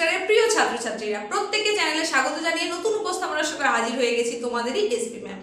সেমিস্টারের প্রিয় ছাত্রছাত্রীরা, প্রত্যেককে চ্যানেলে স্বাগত জানিয়ে নতুন উপস্থাপনার সঙ্গে হাজির হয়ে গেছি তোমাদেরই এসপি ম্যাম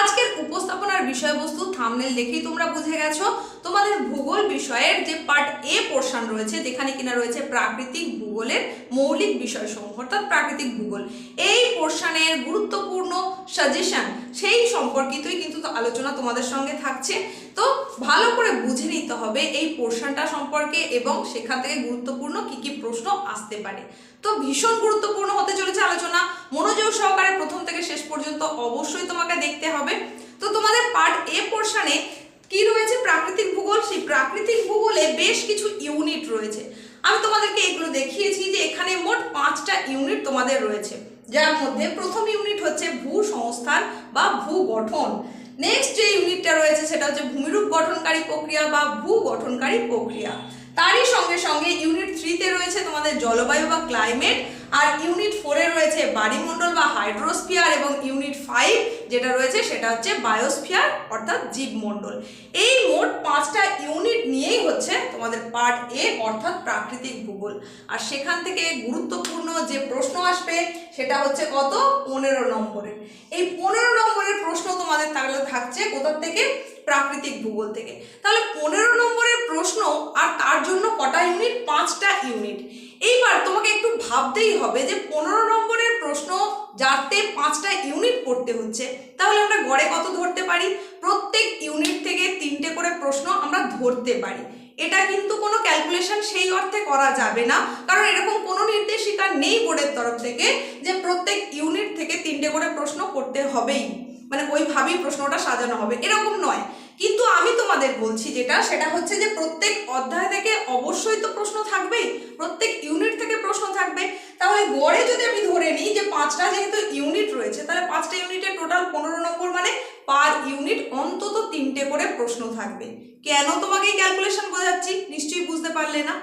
আজকের উপস্থাপনার বিষয়বস্তু থামনেল দেখেই তোমরা বুঝে গেছো। তোমাদের ভূগোল বিষয়ের যে পার্ট এ পোর্শন রয়েছে, যেখানে কিনা রয়েছে প্রাকৃতিক ভূগোলের মৌলিক বিষয়সমূহ, অর্থাৎ প্রাকৃতিক ভূগোল, এই পোর্শনের গুরুত্বপূর্ণ সাজেশন সেই সম্পর্কিতই কিন্তু আলোচনা তোমাদের সঙ্গে থাকছে। তো ভালো করে বুঝে নিতে হবে এই পোর্শনটা সম্পর্কে এবং সেখান থেকে গুরুত্বপূর্ণ কি কি প্রশ্ন আসতে পারে। তো ভীষণ গুরুত্বপূর্ণ হতে চলেছে আলোচনা। মনোযোগ সহকারে প্রথম থেকে শেষ পর্যন্ত অবশ্যই তোমাকে দেখতে হবে। তো তোমাদের পার্ট এ পোর্শনে কি রয়েছে? প্রাকৃতিক ভূগোল। সেই প্রাকৃতিক ভূগোলে বেশ কিছু ইউনিট রয়েছে। আমি তোমাদেরকে এগুলো দেখিয়েছি যে এখানে মোট পাঁচটা ইউনিট তোমাদের রয়েছে। যার মধ্যে প্রথম ইউনিট হচ্ছে ভূ সংস্থান বা ভূ গঠন নেক্সট যে ইউনিটটা রয়েছে সেটা হচ্ছে ভূমিরূপ গঠনকারী প্রক্রিয়া বা ভূ গঠনকারী প্রক্রিয়া। তারই সঙ্গে সঙ্গে ইউনিট থ্রিতে রয়েছে তোমাদের জলবায়ু বা ক্লাইমেট আর ইউনিট ফোরে রয়েছে বাড়িমণ্ডল বা হাইড্রোস্ফিয়ার এবং ইউনিট ফাইভ যেটা রয়েছে সেটা হচ্ছে বায়োস্ফিয়ার অর্থাৎ জীবমণ্ডল। এই মোট পাঁচটা ইউনিট নিয়েই হচ্ছে তোমাদের পার্ট এ অর্থাৎ প্রাকৃতিক ভূগোল। আর সেখান থেকে গুরুত্বপূর্ণ যে প্রশ্ন আসবে সেটা হচ্ছে কত? পনেরো নম্বরের। এই পনেরো নম্বরের প্রশ্ন তোমাদের তাহলে থাকছে কোথা থেকে? প্রাকৃতিক ভূগোল থেকে। তাহলে পনেরো নম্বরের প্রশ্ন আর তার জন্য কটা ইউনিট? পাঁচটা ইউনিট। এইবার তোমাকে একটু ভাবতেই হবে যে পনেরো নম্বরের প্রশ্ন যাতে পাঁচটা ইউনিট পড়তে হচ্ছে, তাহলে আমরা গড়ে কত ধরতে পারি? প্রত্যেক ইউনিট থেকে তিনটে করে প্রশ্ন আমরা ধরতে পারি। এটা কিন্তু কোনো ক্যালকুলেশন সেই অর্থে করা যাবে না, কারণ এরকম কোনো নির্দেশিকা নেই বোর্ডের তরফ থেকে যে প্রত্যেক ইউনিট থেকে তিনটে করে প্রশ্ন করতে হবেই। মানে ওইভাবেই প্রশ্নটা সাজানো হবে। এরকম নয়। কিন্তু আমি তোমাদের বলছি যেটা, সেটা হচ্ছে যে প্রত্যেক অধ্যায় থেকে অবশ্যই তো প্রশ্ন থাকবেই, প্রত্যেক ইউনিট থেকে প্রশ্ন থাকবে তাহলে গড়ে যদি আমি ধরে নিই যে পাঁচটা যেহেতু ইউনিট রয়েছে, তাহলে পাঁচটা ইউনিটের টোটাল পনেরো নম্বর মানে পার ইউনিট অন্তত তিনটে করে প্রশ্ন থাকবে। কেন তোমাকে ক্যালকুলেশন বোঝাচ্ছি? নিশ্চয়ই বুঝতে পারলে না।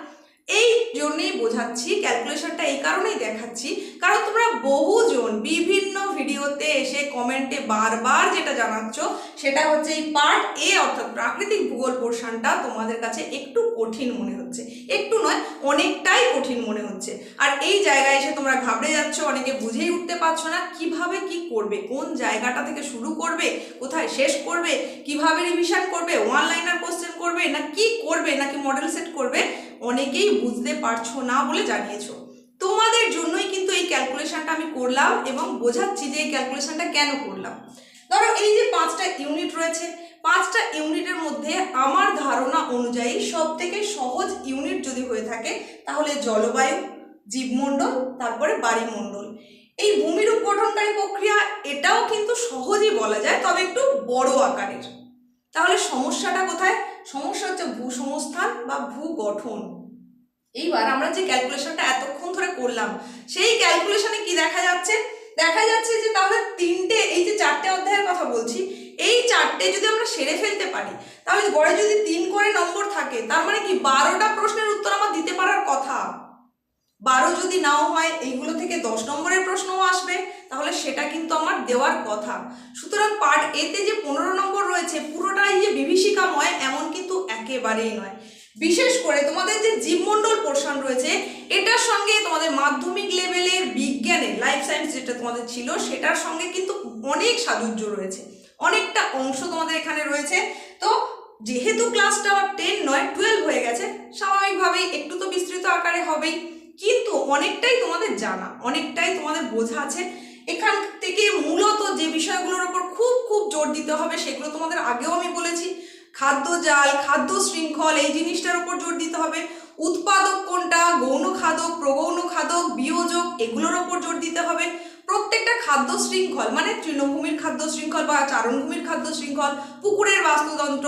এই জন্যেই বোঝাচ্ছি ক্যালকুলেশনটা এই কারণেই দেখাচ্ছি। কারণ তোমরা বহুজন বিভিন্ন ভিডিওতে এসে কমেন্টে বারবার যেটা জানাচ্ছ, সেটা হচ্ছে এই পার্ট এ অর্থাৎ প্রাকৃতিক ভূগোল পোর্শনটা তোমাদের কাছে একটু কঠিন মনে হচ্ছে। একটু নয়, অনেকটাই কঠিন মনে হচ্ছে। আর এই জায়গায় এসে তোমরা ঘাবড়ে যাচ্ছ, অনেকে বুঝেই উঠতে পারছ না, কীভাবে কি করবে, কোন জায়গাটা থেকে শুরু করবে, কোথায় শেষ করবে, কীভাবে রিভিশন করবে ওয়ান লাইনার কোশ্চেন করবে, না কি করবে, নাকি মডেল সেট করবে অনেকেই বুঝতে পারছ না বলে জানিয়েছো। তোমাদের জন্যই কিন্তু এই ক্যালকুলেশনটা আমি করলাম এবং বোঝাচ্ছি যে এই ক্যালকুলেশনটা কেন করলাম। ধরো এই যে পাঁচটা ইউনিট রয়েছে, পাঁচটা ইউনিটের মধ্যে আমার ধারণা অনুযায়ী সব থেকে সহজ ইউনিট যদি হয়ে থাকে, তাহলে জলবায়ু, জীবমণ্ডল, তারপরে বাড়িমণ্ডল। এই ভূমিরূপ গঠনকারী প্রক্রিয়া, এটাও কিন্তু সহজই বলা যায়, তবে একটু বড় আকারের। তাহলে সমস্যাটা কোথায়? সমস্যা হচ্ছে ভূসংস্থান বা ভূ গঠন এইবার আমরা যে ক্যালকুলেশনটা এতক্ষণ ধরে করলাম, সেই ক্যালকুলেশনে কি দেখা যাচ্ছে? দেখা যাচ্ছে যে তাহলে তিনটে, এই যে চারটে অধ্যায়ের কথা বলছি, এই চারটে যদি আমরা সেরে ফেলতে পারি, তাহলে গড়ে যদি তিন করে নম্বর থাকে, তার মানে কি বারোটা প্রশ্নের উত্তর আমার দিতে পারার কথা। বারো যদি নাও হয়, এইগুলো থেকে দশ নম্বরের প্রশ্নও আসবে। তাহলে সেটা কিন্তু আমার দেওয়ার কথা। সুতরাং পার্ট এতে যে পনেরো নম্বর রয়েছে, পুরোটাই যে বিভীষিকাময়, এমন কিন্তু একেবারেই নয়। বিশেষ করে তোমাদের যে জীবমণ্ডল পোর্শন রয়েছে, এটার সঙ্গে তোমাদের মাধ্যমিক লেভেলের বিজ্ঞানের লাইফ সায়েন্স যেটা তোমাদের ছিল, সেটার সঙ্গে কিন্তু অনেক সাযুজ্য রয়েছে। অনেকটা অংশ তোমাদের এখানে রয়েছে। তো যেহেতু ক্লাসটা আমার টেন নয় টুয়েলভ হয়ে গেছে, স্বাভাবিকভাবেই একটু তো বিস্তৃত আকারে হবেই। কিন্তু অনেকটাই তোমাদের জানা, অনেকটাই তোমাদের বোঝা আছে। এখান থেকে মূলত যে বিষয়গুলোর ওপর খুব খুব জোর দিতে হবে, সেগুলো তোমাদের আগেও আমি বলেছি। খাদ্য জাল, খাদ্য শৃঙ্খল, এই জিনিসটার উপর জোর দিতে হবে। উৎপাদক কোনটা, গৌণ খাদক, প্রগৌণ খাদক, বিয়োজক, এগুলোর ওপর জোর দিতে হবে। প্রত্যেকটা খাদ্য শৃঙ্খল মানে তৃণভূমির খাদ্য শৃঙ্খল বা চারণভূমির খাদ্য শৃঙ্খল, পুকুরের বাস্তুতন্ত্র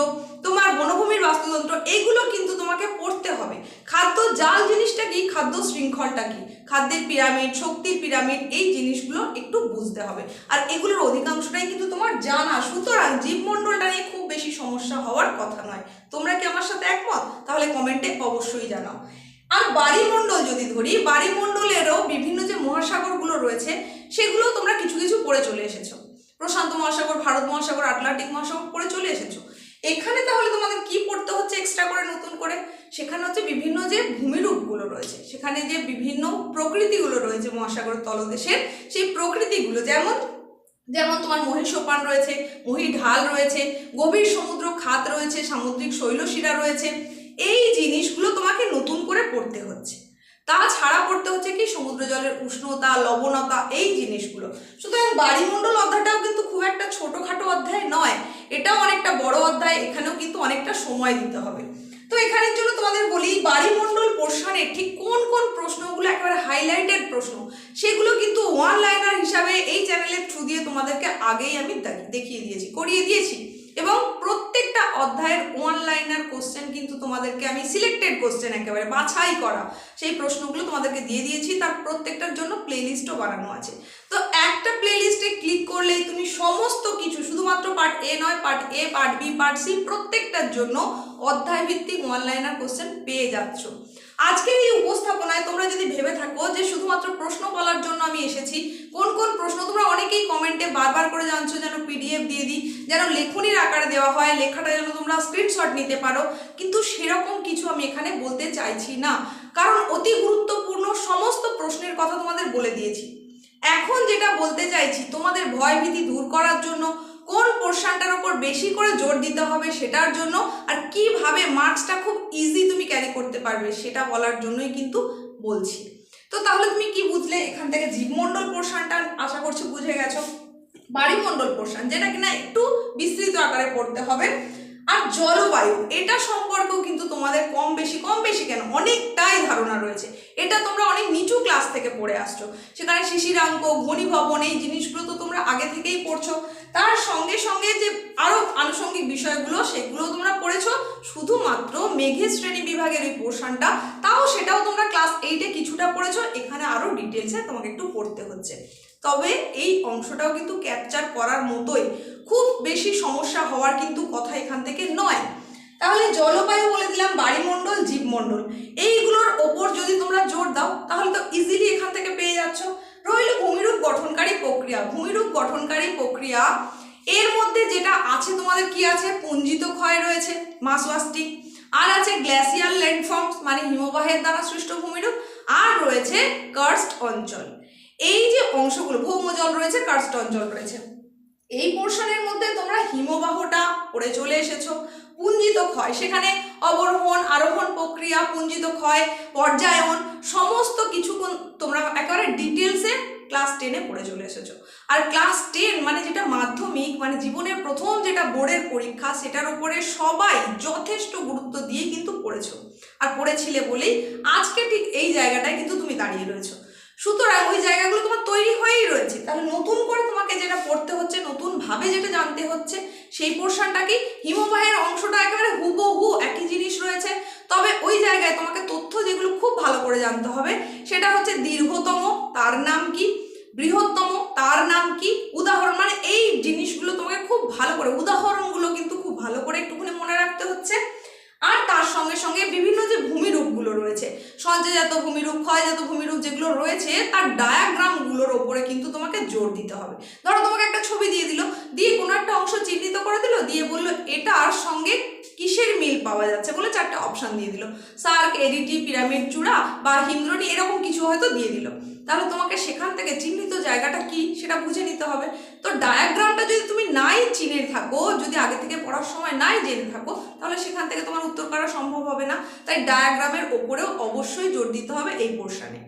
তোমার বনভূমির বাস্তুতন্ত্র এইগুলো কিন্তু তোমাকে পড়তে হবে। খাদ্য জাল জিনিসটা কি? খাদ্য শৃঙ্খলটা কি? খাদ্যের পিরামিড, শক্তির পিরামিড, এই জিনিসগুলো একটু বুঝতে হবে। আর এগুলোর অধিকাংশটাই কিন্তু তোমার জানা। সুতরাং জীবমণ্ডলটা নিয়ে খুব বেশি সমস্যা হওয়ার কথা নয়। তোমরা কি আমার সাথে একমত? তাহলে কমেন্টে অবশ্যই জানাও। আর বাড়িমণ্ডল যদি ধরি, বাড়িমণ্ডলেরও বিভিন্ন যে মহাসাগরগুলো রয়েছে, সেগুলো তোমরা কিছু কিছু পড়ে চলে এসেছ। প্রশান্ত মহাসাগর, ভারত মহাসাগর, আটলান্টিক মহাসাগর পড়ে চলে এসেছ। এখানে তাহলে তোমাদের কি পড়তে হচ্ছে এক্সট্রা করে, নতুন করে? সেখানে হচ্ছে বিভিন্ন যে ভূমিরূপগুলো রয়েছে, সেখানে যে বিভিন্ন প্রকৃতিগুলো রয়েছে মহাসাগর তলদেশের, সেই প্রকৃতিগুলো, যেমন যেমন তোমার মহিষোপান রয়েছে মহি ঢাল রয়েছে, গভীর সমুদ্র খাত রয়েছে, সামুদ্রিক শৈলশিরা রয়েছে, এই জিনিসগুলো তোমাকে নতুন করে পড়তে হচ্ছে। তাছাড়া পড়তে হচ্ছে কি? সমুদ্র জলের উষ্ণতা, লবণতা, এই জিনিসগুলো। সুতরাং বাড়িমণ্ডল অধ্যায়টাও কিন্তু খুব একটা ছোটোখাটো অধ্যায় নয়। এটাও অনেকটা বড় অধ্যায়, এখানেও কিন্তু অনেকটা সময় দিতে হবে। তো এখানের জন্য তোমাদের বলি, বাড়িমণ্ডল পোর্শনের ঠিক কোন কোন প্রশ্নগুলো একেবারে হাইলাইটেড প্রশ্ন, সেগুলো কিন্তু ওয়ান লাইনার হিসাবে এই চ্যানেলের থ্রু দিয়ে তোমাদেরকে আগেই আমি দেখ- দেখিয়ে দিয়েছি, করিয়ে দিয়েছি। এবং প্রত্যেকটা অধ্যায়ের ওয়ান লাইনার কোশ্চেন কিন্তু তোমাদেরকে আমি সিলেক্টেড কোশ্চেন একেবারে বাছাই করা। সেই প্রশ্নগুলো তোমাদেরকে দিয়ে দিয়েছি, তার প্রত্যেকটার জন্য প্লেলিস্টও বানানো আছে। তো একটা প্লেলিস্টে ক্লিক করলেই তুমি সমস্ত কিছু, শুধুমাত্র পার্ট এ নয় part A part B part C প্রত্যেকটার জন্য অধ্যায় ভিত্তিক ওয়ান লাইনার কোশ্চেন পেয়ে যাচ্ছ। আজকের এই উপস্থাপনায় তোমরা যদি ভেবে থাকো যে শুধুমাত্র প্রশ্ন বলার জন্য আমি এসেছি, কোন কোন প্রশ্ন তোমরা অনেকেই কমেন্টে বারবার করে জানছো যেন পিডিএফ দিয়ে দিই যেন লেখনির আকারে দেওয়া হয়, লেখাটা যেন তোমরা স্ক্রিনশট নিতে পারো, কিন্তু সেরকম কিছু আমি এখানে বলতে চাইছি না। কারণ অতি গুরুত্বপূর্ণ সমস্ত প্রশ্নের কথা তোমাদের বলে দিয়েছি। এখন যেটা বলতে চাইছি, তোমাদের ভয় ভীতি দূর করার জন্য কোন পোর্শনটার উপর বেশি করে জোর দিতে হবে সেটার জন্য, আর কীভাবে মার্কসটা খুব ইজি তুমি ক্যারি করতে পারবে সেটা বলার জন্যই কিন্তু বলছি। তো তাহলে তুমি কি বুঝলে? এখান থেকে জীবমণ্ডল পোর্শনটা আশা করছি বুঝে গেছো। বাড়িমণ্ডল পোর্শন যেটা কিনা একটু বিস্তৃত আকারে পড়তে হবে। আর জলবায়ু, এটা সম্পর্কেও কিন্তু তোমাদের কম বেশি কম বেশি কেন? অনেকটাই ধারণা রয়েছে। এটা তোমরা অনেক নিচু ক্লাস থেকে পড়ে আসছো। সেখানে শিশিরাঙ্ক, ঘনীভবন, এই জিনিসগুলো তো তোমরা আগে থেকেই পড়ছো। তার সঙ্গে সঙ্গে যে আরও আনুষঙ্গিক বিষয়গুলো সেগুলো তোমরা পড়েছো। শুধুমাত্র মেঘের শ্রেণি বিভাগের ওই পোর্শনটা তাও সেটাও তোমরা ক্লাস এইটে কিছুটা পড়েছো। আরও ডিটেলসে তোমাকে একটু পড়তে হচ্ছে। তবে এই অংশটাও কিন্তু ক্যাপচার করার মতোই খুব বেশি সমস্যা হওয়ার কিন্তু কথা এখান থেকে নয়। তাহলে জলবায়ু বলে দিলাম বায়ুমণ্ডল জীবমণ্ডল। এইগুলোর ওপর যদি তোমরা জোর দাও, তাহলে তো ইজিলি এখান থেকে পেয়ে যাচ্ছ। রইল ভূমিরূপ গঠনকারী প্রক্রিয়া। ভূমিরূপ গঠনকারী প্রক্রিয়া, এর মধ্যে যেটা আছে তোমাদের কি আছে? পুঞ্জিত ক্ষয় রয়েছে মাসওয়াস্টিক আর আছে গ্ল্যাসিয়াল ল্যান্ডফর্মস মানে হিমবাহের দ্বারা সৃষ্ট ভূমিরূপ, আর রয়েছে কার্স্ট অঞ্চল। এই যে অংশগুলো ভৌমজল রয়েছে, কার্স্ট অঞ্চল রয়েছে। এই পোর্শনের মধ্যে তোমরা হিমবাহটা পড়ে চলে এসেছ। পুঞ্জিত ক্ষয়, সেখানে অবরোহণ, আরোহণ প্রক্রিয়া, পুঞ্জিত ক্ষয়, পর্যায়ন, সমস্ত কিছু তোমরা একেবারে ডিটেলসে ক্লাস টেনে পড়ে চলে এসেছ। আর ক্লাস টেন মানে যেটা মাধ্যমিক মানে জীবনের প্রথম যেটা বোর্ডের পরীক্ষা, সেটার উপরে সবাই যথেষ্ট গুরুত্ব দিয়ে কিন্তু পড়েছো। আর পড়েছিলে বলেই আজকে ঠিক এই জায়গাটায় কিন্তু তুমি দাঁড়িয়ে রয়েছো। সুতরাং ওই জায়গাগুলো তোমার তৈরি হয়েই রয়েছে। তাহলে নতুন করে তোমাকে যেটা পড়তে হচ্ছে নতুনভাবে যেটা জানতে হচ্ছে, সেই পোর্শনটা কি? হিমবাহের অংশটা একেবারে হুবহু একই জিনিস রয়েছে। তবে ওই জায়গায় তোমাকে তথ্য যেগুলো খুব ভালো করে জানতে হবে, সেটা হচ্ছে দীর্ঘতম, তার নাম কি? বৃহত্তম, তার নাম কি? উদাহরণ মানে এই জিনিসগুলো তোমাকে খুব ভালো করে, উদাহরণগুলো কিন্তু খুব ভালো করে একটুখানি মনে রাখতে হচ্ছে। আর তার সঙ্গে সঙ্গে বিভিন্ন যে ভূমিরূপগুলো রয়েছে, সঞ্চয়জাত ভূমিরূপ, ক্ষয়জাত ভূমিরূপ যেগুলো রয়েছে, তার ডায়াগ্রামগুলোর ওপরে কিন্তু তোমাকে জোর দিতে হবে। ধরো তোমাকে একটা ছবি দিয়ে দিল, দিয়ে কোনো একটা অংশ চিহ্নিত করে দিল, দিয়ে বলল, এটার সঙ্গে কিসের মিল পাওয়া যাচ্ছে বলে চারটে অপশান দিয়ে দিল। সার্ক, এডিটি, পিরামিড, চূড়া বা হিন্দ্রনি এরকম কিছু হয়তো দিয়ে দিল। তাহলে তোমাকে সেখান থেকে চিহ্নিত জায়গাটা কি সেটা বুঝে নিতে হবে। তো ডায়াগ্রামটা যদি তুমি নাই চিনে থাকো, যদি আগে থেকে পড়ার সময় নাই জেনে থাকো, তাহলে সেখান থেকে তোমার উত্তর করা সম্ভব হবে না। তাই ডায়াগ্রামের ওপরেও অবশ্যই জোর দিতে হবে এই পোর্শনে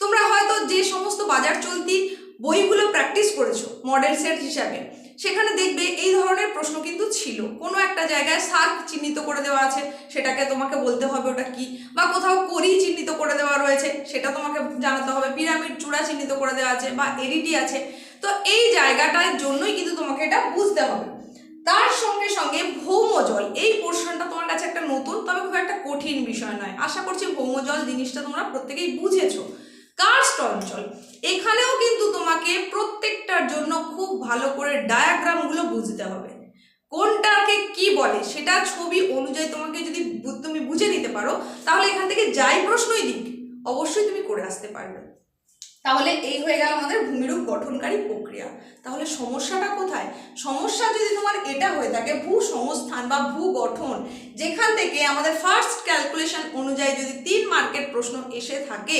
তোমরা হয়তো যে সমস্ত বাজার চলতি বইগুলো প্র্যাকটিস করেছ মডেল সেট হিসাবে সেখানে দেখবে এই ধরনের প্রশ্ন কিন্তু ছিল। কোনো একটা জায়গায় সার্ক চিহ্নিত করে দেওয়া আছে, সেটাকে তোমাকে বলতে হবে ওটা কি? বা কোথাও করি চিহ্নিত করে দেওয়া রয়েছে, সেটা তোমাকে জানাতে হবে। পিরামিড চূড়া চিহ্নিত করে দেওয়া আছে বা এডিটি আছে। তো এই জায়গাটার জন্যই কিন্তু তোমাকে এটা বুঝতে হবে। তার সঙ্গে সঙ্গে ভৌমজল, এই পোর্শনটা তোমার কাছে একটা নতুন, তবে খুব একটা কঠিন বিষয় নয়। আশা করছি ভৌমজল জিনিসটা তোমরা প্রত্যেকেই বুঝেছ। কার্স্ট অঞ্চল। এখানেও কিন্তু তোমাকে প্রত্যেকটার জন্য খুব ভালো করে ডায়াগ্রামগুলো বুঝতে হবে। কোনটাকে কি বলে সেটা ছবি অনুযায়ী তোমাকে যদি তুমি বুঝে নিতে পারো, তাহলে এখান থেকে যাই প্রশ্নই দিক, অবশ্যই তুমি করে আসতে পারবে। তাহলে এই হয়ে গেল আমাদের ভূমিরূপ গঠনকারী প্রক্রিয়া। তাহলে সমস্যাটা কোথায়? সমস্যা যদি তোমার এটা হয়ে থাকে ভূ সংস্থান বা ভূ গঠন যেখান থেকে আমাদের ফার্স্ট ক্যালকুলেশন অনুযায়ী যদি তিন মার্কের প্রশ্ন এসে থাকে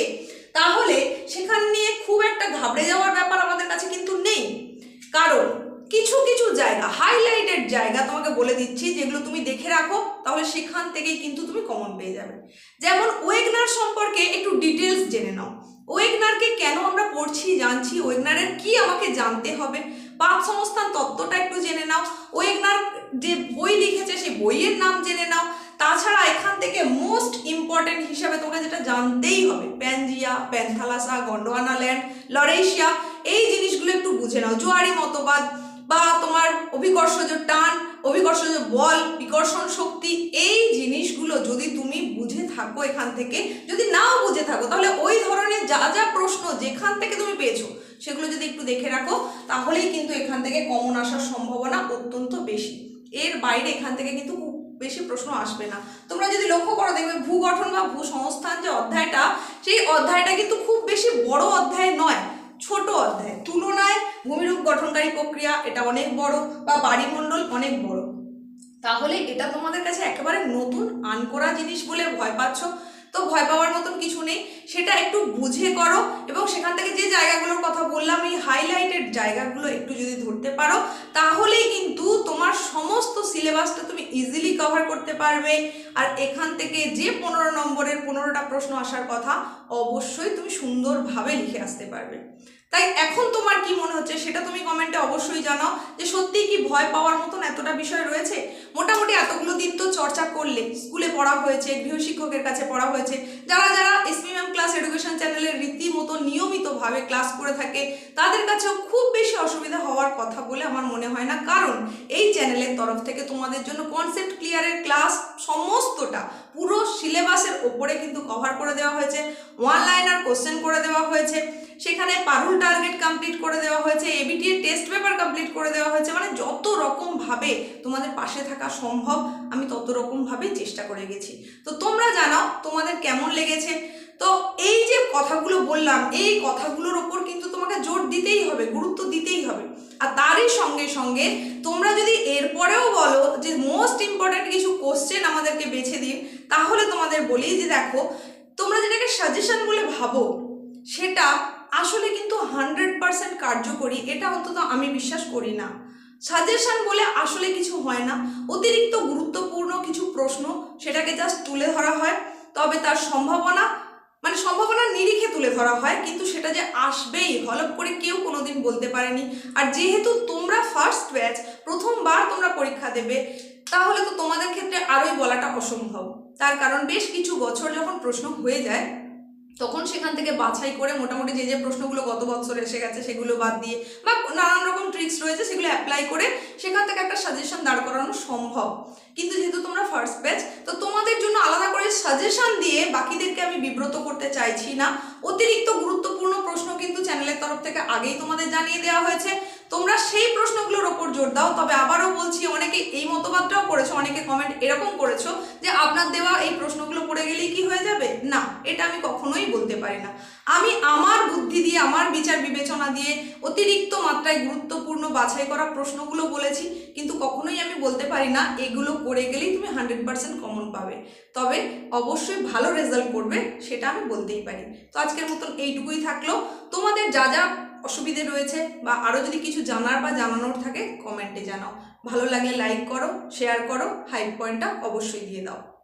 তাহলে সেখান নিয়ে খুব একটা ঘাবড়ে যাওয়ার ব্যাপার আমাদের কাছে কিন্তু নেই। কারণ কিছু কিছু জায়গা হাইলাইটেড জায়গা তোমাকে বলে দিচ্ছি যেগুলো তুমি দেখে রাখো, তাহলে সেখান থেকেই কিন্তু তুমি কমন পেয়ে যাবে। যেমন ওয়েগনার সম্পর্কে একটু ডিটেলস জেনে নাও। ওয়েগনারকে কেন আমরা পড়ছি, জানছি? ওয়েগনারের কি আমাকে জানতে হবে? পাপ সংস্থান তত্ত্বটা একটু জেনে নাও। ওয়েগনার যে বই লিখেছে, সেই বইয়ের নাম জেনে নাও। তাছাড়া এখান থেকে মোস্ট ইম্পর্টেন্ট হিসাবে তোমাকে যেটা জানতেই হবে Pangaea Panthalassa Gondwana land Laurasia এই জিনিসগুলো একটু বুঝে নাও। জোয়ারি মতবাদ বা তোমার অভিকর্ষজ টান, অভিকর্ষজ বল, বিকর্ষণ শক্তি, এই জিনিসগুলো যদি তুমি বুঝে থাকো এখান থেকে, যদি নাও বুঝে থাকো, তাহলে ওই ধরনের যা যা প্রশ্ন যেখান থেকে তুমি পেয়েছ, সেগুলো যদি একটু দেখে রাখো, তাহলেই কিন্তু এখান থেকে কমন আসার সম্ভাবনা অত্যন্ত বেশি। এর বাইরে এখান থেকে কিন্তু খুব বেশি প্রশ্ন আসবে না। তোমরা যদি লক্ষ্য করো, দেখবে ভূগঠন বা ভূসংস্থান যে অধ্যায়টা, সেই অধ্যায়টা কিন্তু খুব বেশি বড় অধ্যায় নয়, ছোট অধ্যায়। তুলনায় ভূমিরূপ গঠনকারী প্রক্রিয়া এটা অনেক বড় বা বাড়িমণ্ডল অনেক বড়। তাহলে এটা তোমাদের কাছে একেবারে নতুন, আনকোরা জিনিস বলে ভয় পাচ্ছ। তো ভয় পাওয়ার মতন কিছু নেই। সেটা একটু বুঝে করো এবং সেখান থেকে যে জায়গাগুলোর কথা বললাম, এই হাইলাইটেড জায়গাগুলো একটু যদি ধরতে পারো, তাহলেই কিন্তু তোমার সমস্ত সিলেবাসটা তুমি ইজিলি কভার করতে পারবে। আর এখান থেকে যে পনেরো নম্বরের পনেরোটা প্রশ্ন আসার কথা, অবশ্যই তুমি সুন্দরভাবে লিখে আসতে পারবে। তাই এখন তোমার কি মনে হচ্ছে সেটা তুমি কমেন্টে অবশ্যই জানাও যে সত্যিই কি ভয় পাওয়ার মতন এতটা বিষয় রয়েছে? মোটামুটি এতগুলো দিন তো চর্চা করলে স্কুলে পড়া হয়েছে গৃহশিক্ষকের কাছে পড়া হয়েছে, যারা যারা এসপিএম ক্লাস এডুকেশন চ্যানেলের রীতিমতো নিয়মিতভাবে ক্লাস করে থাকে, তাদের কাছেও খুব বেশি অসুবিধা হওয়ার কথা বলে আমার মনে হয় না। কারণ এই চ্যানেলের তরফ থেকে তোমাদের জন্য কনসেপ্ট ক্লিয়ারের ক্লাস সমস্তটা পুরো সিলেবাসের ওপরে কিন্তু কভার করে দেওয়া হয়েছে ওয়ান লাইনার কোশ্চেন করে দেওয়া হয়েছে। সেখানে পারুল টার্গেট কমপ্লিট করে দেওয়া হয়েছে এবিটি এর টেস্ট পেপার কমপ্লিট করে দেওয়া হয়েছে মানে যত রকম ভাবে তোমাদের পাশে থাকা সম্ভব, আমি তত রকম ভাবে চেষ্টা করে গেছি। তো তোমরা জানাও তোমাদের কেমন লেগেছে। তো এই যে কথাগুলো বললাম, এই কথাগুলোর ওপর কিন্তু তোমাকে জোর দিতেই হবে, গুরুত্ব দিতেই হবে। আর তারই সঙ্গে সঙ্গে তোমরা যদি এরপরেও বলো যে মোস্ট ইম্পর্ট্যান্ট কিছু কোশ্চেন আমাদেরকে বেছে দিন, তাহলে তোমাদের বলি যে দেখো, তোমরা যেটাকে সাজেশন বলে ভাবো, সেটা আসলে কিন্তু হান্ড্রেড পার্সেন্ট কার্যকরী, এটা অন্তত আমি বিশ্বাস করি না। সাজেশন বলে আসলে কিছু হয় না। অতিরিক্ত গুরুত্বপূর্ণ কিছু প্রশ্ন সেটাকে জাস্ট তুলে ধরা হয়। তবে তার সম্ভাবনা মানে সম্ভাবনার নিরিখে তুলে ধরা হয়, কিন্তু সেটা যে আসবেই, হলপ করে কেউ কোনোদিন বলতে পারেনি। আর যেহেতু তোমরা ফার্স্ট ব্যাচ প্রথমবার তোমরা পরীক্ষা দেবে, তাহলে তো তোমাদের ক্ষেত্রে আরোই বলাটা অসম্ভব। তার কারণ বেশ কিছু বছর যখন প্রশ্ন হয়ে যায় তখন সেখান থেকে বাছাই করে মোটামুটি যে যে প্রশ্নগুলো গত বছর এসে গেছে সেগুলো বাদ দিয়ে বা নানান রকম ট্রিক্স রয়েছে সেগুলো অ্যাপ্লাই করে সেখান থেকে একটা সাজেশন দাঁড় করানো সম্ভব। কিন্তু যেহেতু তোমরা ফার্স্ট ব্যাচ তো তোমাদের জন্য আলাদা করে সাজেশন দিয়ে বাকিদেরকে আমি বিব্রত করতে চাইছি না। অতিরিক্ত গুরুত্বপূর্ণ প্রশ্ন কিন্তু চ্যানেলের তরফ থেকে আগেই তোমাদের জানিয়ে দেওয়া হয়েছে। তোমরা সেই প্রশ্নগুলোর ওপর জোর দাও, তবে আবারও বলছি, অনেকে এই মতবাদটাও করেছ, অনেকে কমেন্ট এরকম করেছ যে আপনার দেওয়া এই প্রশ্নগুলো পড়ে গেলেই কি হয়ে যাবে? না, এটা আমি কখনোই বলতে পারি না। আমি আমার বুদ্ধি দিয়ে, আমার বিচার বিবেচনা দিয়ে অতিরিক্ত মাত্রায় গুরুত্বপূর্ণ বাছাই করা প্রশ্নগুলো বলেছি, কিন্তু কখনোই আমি বলতে পারি না, এগুলো করে গেলেই তুমি হান্ড্রেড পার্সেন্ট কমন পাবে। তবে অবশ্যই ভালো রেজাল্ট করবে, সেটা আমি বলতেই পারি। তো আজকের মতন এইটুকুই থাকল। তোমাদের যা যা অসুবিধে রয়েছে বা আরও যদি কিছু জানার বা জানানোর থাকে কমেন্টে জানাও। ভালো লাগে লাইক করো শেয়ার করো হাইপ পয়েন্টটা অবশ্যই দিয়ে দাও।